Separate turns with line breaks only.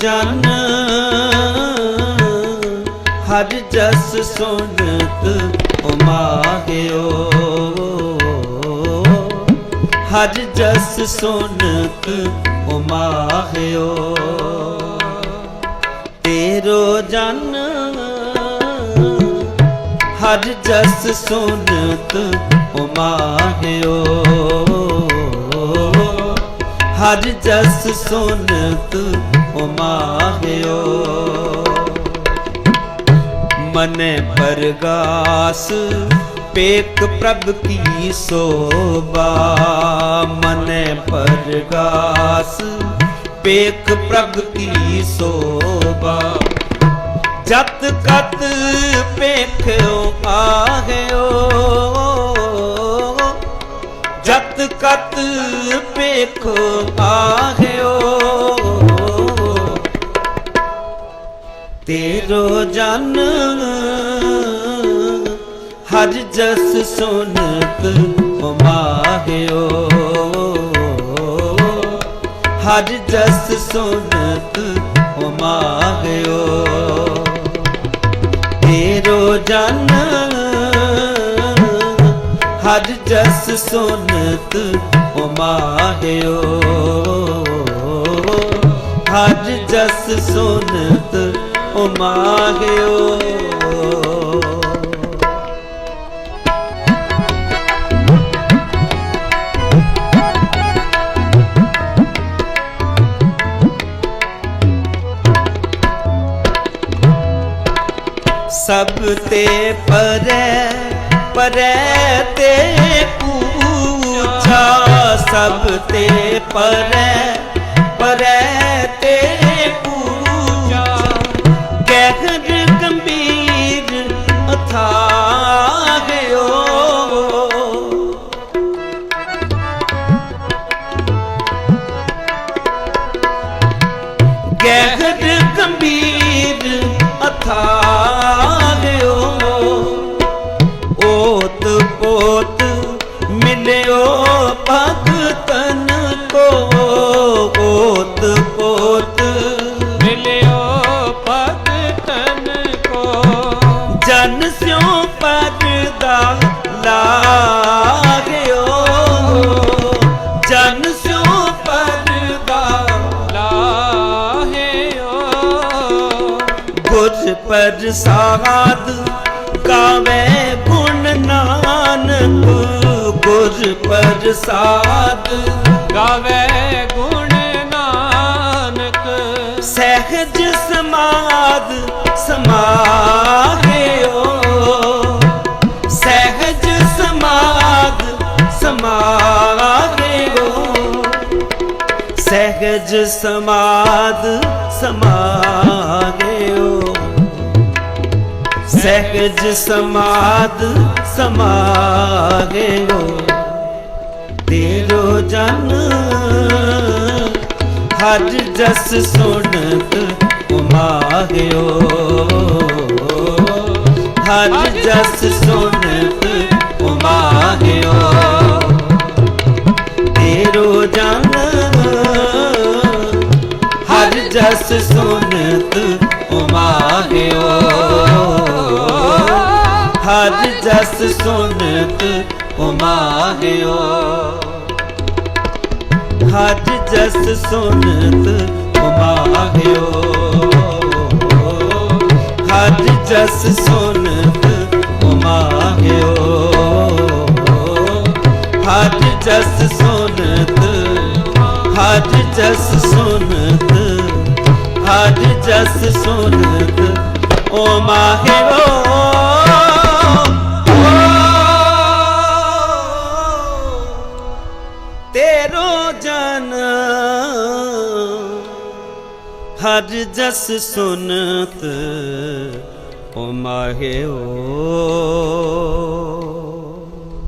ਜਨ। ਹਰ ਜਸ ਸੁਨਤ ਉਮਾਹਿਓ ਹਰ ਜਸ ਸੁਨਤ ਉਮਾਹਿਓ ਤੇਰੋ ਜਨ। ਹਰ ਜਸ ਸੁਨਤ ਉਮਾਹਿਓ ਹਰ ਜਸ ਸੁਨਤ ਉਮਾਹਿਓ ਮਨੇ ਪਰਗਾਸ ਪੇਕ ਪ੍ਰਭ ਕੀ ਸੋਭਾ। ਮਨੇ ਪਰਗਾਸ ਪੇਕ ਪ੍ਰਭ ਕੀ ਸੋਭਾ। ਜਤ ਕਤ ਪੇਖਿਓ ਆਹਿਓ। ਜਤ ਕਤ ਪੇਖੋ ਆਹਿਓ। ਤੇਰੋ ਜਨ ਹਰ ਜਸ ਸੁਨਤ ਉਮਾਹਿਓ ਹਰ ਜਸ ਸੁਨਤ ਉਮਾਹਿਓ ਤੇਰੋ ਜਨ ਹਰ ਜਸ ਸੁਨਤ ਉਮਾਹਿਓ ਹਰ ਜਸ ਸੁਨਤ ਉਮਾਹਿਓ ਸਭ ਤੇ ਪਰੈ ਪਰੈ ਤੇ ਪੂਛਾ ਸਭ ਤੇ ਪਰੈ ਪਰੈ ਤੇ ਗਹਿਰ ਗੰਭੀਰ ਅਥਾਹਿਓ ਓਤ ਪੋਤ ਮਿਲਿਓ ਭਗਤਨ ਕੋ। ਓਤ ਪੋਤ
ਮਿਲਿਓ ਭਗਤਨ ਕੋ।
ਜਨ ਸਿਉ ਪਰਦਾ ਲਾਗਿਓ ਜਨ ਸਿਉ ਪ੍ਰਸਾਦ ਗਾਵੇ ਗੁਣ ਨਾਨਕ ਗੁਰ ਪ੍ਰਸਾਦ
ਗਾਵੇ ਗੁਣ ਨਾਨਕ।
ਸਹਿਜ ਸਮਾਦ ਸਮਾਹਿਓ। ਸਹਿਜ ਸਮਾਦ ਸਮਾਹਿਓ। ਸਹਿਜ ਸਮਾਦ ਸਮਾਹਿਓ। ਸਹਿਜ ਸਮਾਦ ਸਮਾਹਿਓ ਤੇਰੋ ਜਨ ਹਰ ਜਸ ਸੁਣਤ ਉਮਾਹਿਓ ਹਰ ਜਸ ਸੁਣਤ ਉਮਾਹਿਓ ਤੇਰੋ ਜਨ ਹਰ ਜਸ ਸੁਣਤ ਉਮਾਹਿਓ ਹਰ ਜਸ ਸੁਣਤ ਉਮਾਹਿਓ। ਹਰ ਜਸ ਸੁਣਤ ਉਮਾਹਿਓ। ਹਰ ਜਸ ਸੁਣਤ ਉਮਾਹਿਓ। ਹਰ ਜਸ ਸੁਣਤ ਹਰ ਜਸ ਸੁਣਤ ਹਰ ਜਸ ਸੁਣਤ ਉਮਾਹਿਓ। ਹਰ ਜਸ ਸੁਨਤ ਉਮਾਹਿਓ